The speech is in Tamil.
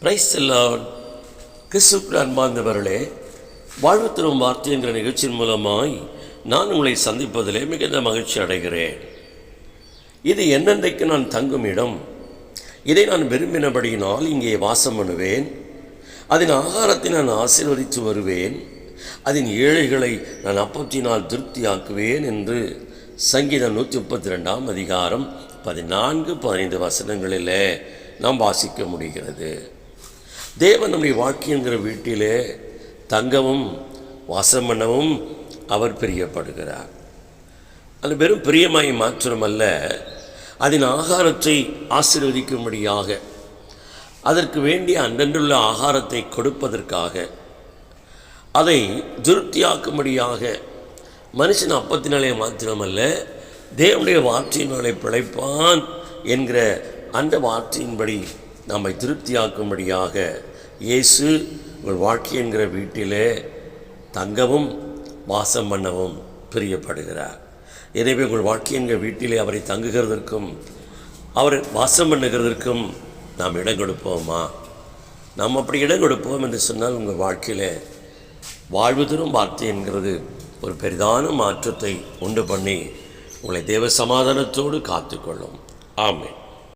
பிரைஸ் எல்லாம் கிறிஸ்துக்குள் அன்பார்ந்தவர்களே வாழ்வு தரும் வார்த்தை என்கிற நிகழ்ச்சியின் மூலமாய் நான் உங்களை சந்திப்பதிலே மிகுந்த மகிழ்ச்சி அடைகிறேன். இது என்னென்றைக்கு நான் தங்கும் இடம்? இதை நான் விரும்பினபடியினால் இங்கே வாசம் பண்ணுவேன். அதன் ஆகாரத்தை நான் ஆசீர்வதித்து வருவேன். அதன் ஏழைகளை நான் அப்பத்தினால் திருப்தியாக்குவேன் என்று சங்கீதம் நூற்றி முப்பத்தி ரெண்டாம் அதிகாரம் பதினான்கு பதினைந்து வசனங்களில் நாம் வாசிக்க முடிகிறது. தேவன் நம்முடைய வாழ்க்கைங்கிற வீட்டிலே தங்கவும் வாசம் பண்ணவும் அவர் பிரியப்படுகிறார். அது வெறும் பிரியமாய் மாத்திரமல்ல அதன் ஆகாரத்தை ஆசீர்வதிக்கும்படியாக அதற்கு வேண்டிய அன்றன்றுள்ள ஆகாரத்தை கொடுப்பதற்காக அதை திருப்தியாக்கும்படியாக மனுஷன் அப்பத்தினாலே மாத்திரமல்ல தேவனுடைய வார்த்தையினாலே பிழைப்பான் என்கிற அந்த வார்த்தையின்படி நம்மை திருப்தியாக்கும்படியாக இயேசு உங்கள் வாழ்க்கை என்கிற வீட்டிலே தங்கவும் வாசம் பண்ணவும் பிரியப்படுகிறார். எனவே உங்கள் வாழ்க்கை என்கிற வீட்டிலே அவரை தங்குகிறதற்கும் அவர் வாசம் பண்ணுகிறதற்கும் நாம் இடம் கொடுப்போமா? நாம் அப்படி இடம் கொடுப்போம் என்று சொன்னால் உங்கள் வாழ்க்கையில் வாழ்வு தரும் வார்த்தை என்கிறது ஒரு பெரிதான மாற்றத்தை உண்டு பண்ணி உங்களை தேவ சமாதானத்தோடு காத்துக்கொள்ளும். ஆமென்.